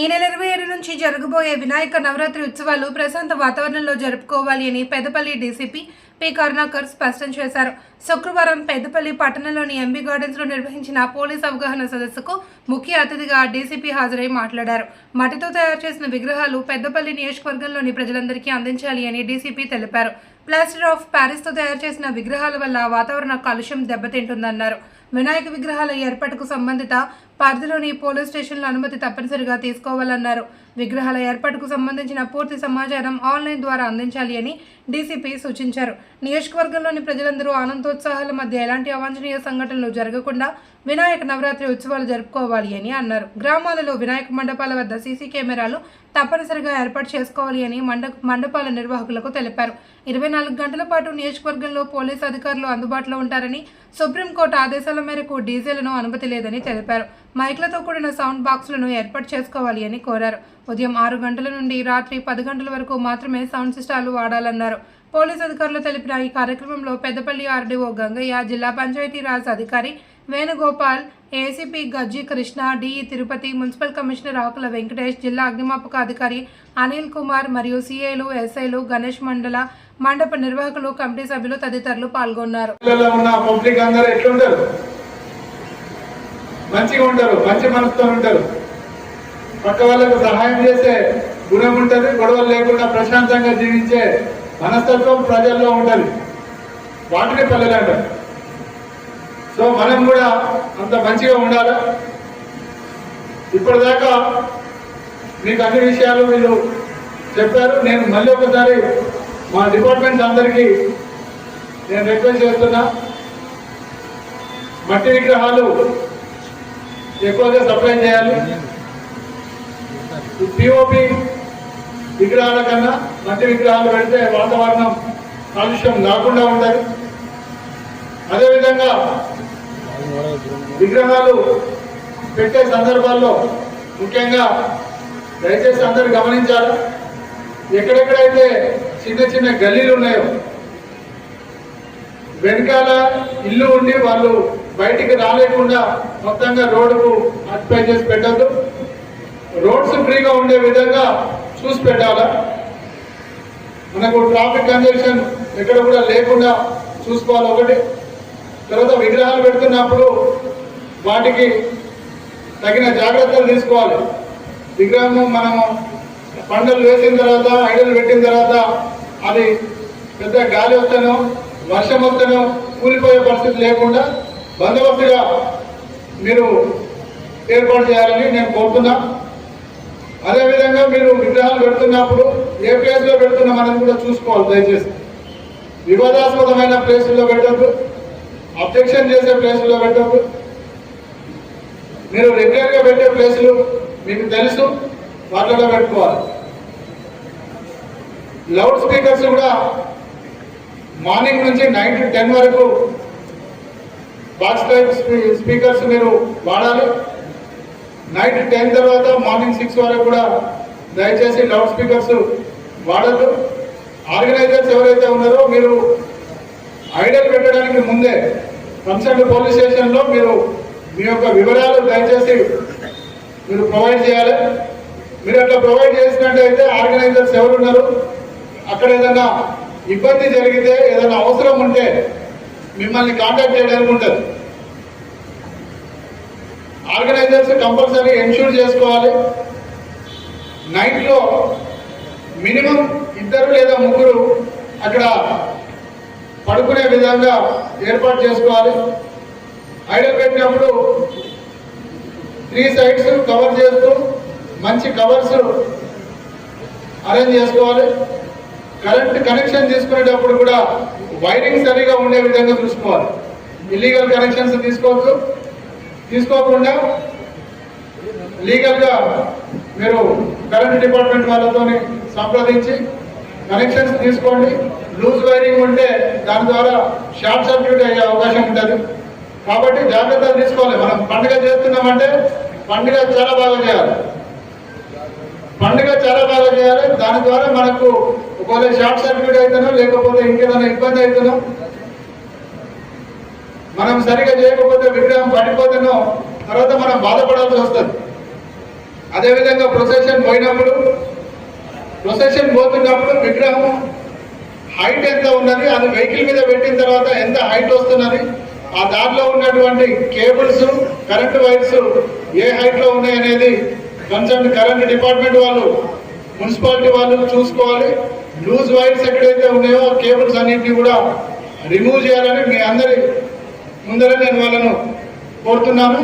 ఈ నెల ఇరవై ఏడు నుంచి జరగబోయే వినాయక నవరాత్రి ఉత్సవాలు ప్రశాంత వాతావరణంలో జరుపుకోవాలి అని పెద్దపల్లి డీసీపీ పి కరుణాకర్ స్పష్టం చేశారు. శుక్రవారం పెద్దపల్లి పట్టణంలోని ఎంబీ గార్డెన్స్లో నిర్వహించిన పోలీస్ అవగాహన సదస్సుకు ముఖ్య అతిథిగా డీసీపీ హాజరై మాట్లాడారు. మట్టితో తయారు చేసిన విగ్రహాలు పెద్దపల్లి నియోజకవర్గంలోని ప్రజలందరికీ అందించాలి అని డీసీపీ తెలిపారు. ప్లాస్టర్ ఆఫ్ ప్యారిస్తో తయారు చేసిన విగ్రహాల వల్ల వాతావరణ కాలుష్యం దెబ్బతింటుందన్నారు. వినాయక విగ్రహాల ఏర్పాటుకు సంబంధిత పరిధిలోని పోలీస్ స్టేషన్ల అనుమతి తప్పనిసరిగా తీసుకోవాలన్నారు. విగ్రహాల ఏర్పాటుకు సంబంధించిన పూర్తి సమాచారం ఆన్లైన్ ద్వారా అందించాలి అని డీసీపీ సూచించారు. నియోజకవర్గంలోని ప్రజలందరూ ఆనందోత్సాహాల మధ్య ఎలాంటి అవాంఛనీయ సంఘటనలు జరగకుండా వినాయక నవరాత్రి ఉత్సవాలు జరుపుకోవాలి అని అన్నారు. గ్రామాలలో వినాయక మండపాల వద్ద సీసీ కెమెరాలు తప్పనిసరిగా ఏర్పాటు చేసుకోవాలి అని మండ మండపాల నిర్వాహకులకు తెలిపారు. ఇరవై నాలుగు గంటల పాటు నియోజకవర్గంలో పోలీసు అధికారులు అందుబాటులో ఉంటారని సుప్రీంకోర్టు ఆదేశాల మేరకు డీజేలను అనుమతి లేదని తెలిపారు. మైక్లతో కూడిన సౌండ్ బాక్సులను ఏర్పాటు చేసుకోవాలి అని కోరారు. ఉదయం ఆరు గంటల నుండి రాత్రి పది గంటల వరకు మాత్రమే సౌండ్ సిస్టాలు వాడాలన్నారు. పోలీసు అధికారులు తెలిపిన ఈ కార్యక్రమంలో పెద్దపల్లి ఆర్డీఓ గంగయ్య జిల్లా పంచాయతీరాజ్ అధికారి Venugopal ACP Gajji Krishna DE Tirupati municipal commissioner Akula Venkatesh జిల్లా అగ్నిమాపక అధికారి అనిల్ కుమార్ మరియు సిఐలు ఎస్ఐలు గణేష్ మండల మండప నిర్వాహకులు కమిటీ సభ్యులు తదితరులు పాల్గొన్నారు. ఉన్న పబ్లిక్ అందరూ ఎట్లుంటారు? మంచిగా ఉంటారు మంచి మనసుతో ఉంటారు. పక్క వాళ్ళకు సహాయం చేసే గుణం ఉంటుంది గొడవలు లేకుండా ప్రశాంతంగా జీవించే మనస్తత్వం ప్రజల్లో ఉంటుంది. వాటిని పల్లెలు అంటారు. సో మనం కూడా అంత మంచిగా ఉండాలి? ఇప్పటిదాకా మీకు అన్ని విషయాలు మీరు చెప్పారు. నేను మళ్ళీ ఒకసారి మా డిపార్ట్మెంట్ అందరికీ నేను రిక్వెస్ట్ చేస్తున్నా మట్టి విగ్రహాలు ఎక్కువగా సప్లై చేయాలి. పిఓపి విగ్రహాల కన్నా మట్టి విగ్రహాలు పెడితే వాతావరణం కాలుష్యం కాకుండా ఉంటుంది. అదేవిధంగా విగ్రహాలు పెట్టే సందర్భాల్లో ముఖ్యంగా దయచేసి అందరు గమనించాలి. ఎక్కడెక్కడైతే చిన్న చిన్న గల్లీలు ఉన్నాయో. వెనకాల ఇల్లు ఉండి వాళ్ళు బయటికి రాలేకుండా మొత్తంగా రోడ్డుకు ఆక్యుపై చేసి పెట్టద్దు. రోడ్స్ ఫ్రీగా ఉండే విధంగా చూసి పెట్టాలా? మనకు ట్రాఫిక్ కంజెషన్ ఎక్కడ కూడా లేకుండా చూసుకోవాలి ఒకటి. తర్వాత విగ్రహాలు పెడుతున్నప్పుడు వాటికి తగిన జాగ్రత్తలు తీసుకోవాలి. విగ్రహం మనము పండలు వేసిన తర్వాత ఐడలు పెట్టిన తర్వాత అది పెద్ద గాలి వస్తేనో వర్షం వస్తేనో కూలిపోయే పరిస్థితి లేకుండా బందోబస్తుగా మీరు ఏర్పాటు చేయాలని నేను కోరుతున్నా. అదేవిధంగా మీరు విగ్రహాలు పెడుతున్నప్పుడు ఏ ప్లేస్లో పెడుతున్నాం అనేది కూడా చూసుకోవాలి దయచేసి. వివాదాస్పదమైన ప్లేసుల్లో పెట్టద్దు. అబ్జెక్షన్ చేసే ప్లేసుల్లో పెట్టద్దు. మీరు రెగ్యులర్గా పెట్టే ప్లేసులు మీకు తెలుసు. వాటిలో పెట్టుకోవాలి. లౌడ్ స్పీకర్స్ కూడా మార్నింగ్ నుంచి నైన్ టు టెన్ వరకు బాక్స్ టైప్ స్పీకర్స్ మీరు వాడాలి. నైట్ టెన్ తర్వాత మార్నింగ్ సిక్స్ వరకు కూడా దయచేసి లౌడ్ స్పీకర్స్ వాడద్దు. ఆర్గనైజర్స్ ఎవరైతే ఉన్నారో మీరు ఐడల్ పెట్టడానికి ముందే కన్సర్న్ పోలీస్ స్టేషన్లో మీరు మీ యొక్క వివరాలు దయచేసి మీరు ప్రొవైడ్ చేయాలి. మీరు అట్లా ప్రొవైడ్ చేసినట్టయితే ఆర్గనైజర్స్ ఎవరున్నారు? అక్కడ ఏదైనా ఇబ్బంది జరిగితే ఏదైనా అవసరం ఉంటే మిమ్మల్ని కాంటాక్ట్ చేయడానికి ఉంటుంది. ఆర్గనైజర్స్ కంపల్సరీ ఎన్షూర్ చేసుకోవాలి. నైట్లో మినిమం ఇద్దరు లేదా ముగ్గురు అక్కడ పడుకునే విధంగా ఏర్పాటు చేసుకోవాలి. ఐడల్ పెట్టినప్పుడు త్రీ సైడ్స్ కవర్ చేస్తూ మంచి కవర్స్ అరేంజ్ చేసుకోవాలి. కరెంట్ కనెక్షన్ తీసుకునేటప్పుడు కూడా వైరింగ్ సరిగా ఉండే విధంగా చూసుకోవాలి. ఇల్లీగల్ కనెక్షన్స్ తీసుకోవద్దు. తీసుకోకుండా లీగల్గా మీరు కరెంట్ డిపార్ట్మెంట్ వాళ్ళతో సంప్రదించి కనెక్షన్స్ తీసుకోండి. లూజ్ వైరింగ్ ఉంటే దాని ద్వారా షార్ట్ సర్క్యూట్ అయ్యే అవకాశం ఉంటుంది. కాబట్టి జాగ్రత్తలు తీసుకోవాలి. మనం పండుగ చేస్తున్నామంటే పండుగ చాలా బాగా చేయాలి. పండుగ చాలా బాగా చేయాలి. దాని ద్వారా మనకు ఒకవేళ షార్ట్ సర్క్యూట్ అవుతానో లేకపోతే ఇంకేదైనా ఇబ్బంది అవుతానో మనం సరిగా చేయకపోతే విగ్రహం పడిపోతానో తర్వాత మనం బాధపడాల్సి వస్తుంది. అదేవిధంగా ప్రొసెషన్ పోయినప్పుడు ప్రొసెషన్ పోతున్నప్పుడు విగ్రహం హైట్ ఎంత ఉన్నది అది వెహికల్ మీద పెట్టిన తర్వాత ఎంత హైట్ వస్తున్నది ఆ దారిలో ఉన్నటువంటి కేబుల్స్ కరెంటు వైర్స్ ఏ హైట్లో ఉన్నాయనేది ఉన్నాయి అనేది కన్సర్న్ కరెంట్ డిపార్ట్మెంట్ వాళ్ళు మున్సిపాలిటీ వాళ్ళు చూసుకోవాలి. లూజ్ వైర్స్ ఎక్కడైతే ఉన్నాయో కేబుల్స్ అన్నింటినీ కూడా రిమూవ్ చేయాలని మీ అందరి ముందర నేను వాళ్ళను కోరుతున్నాను.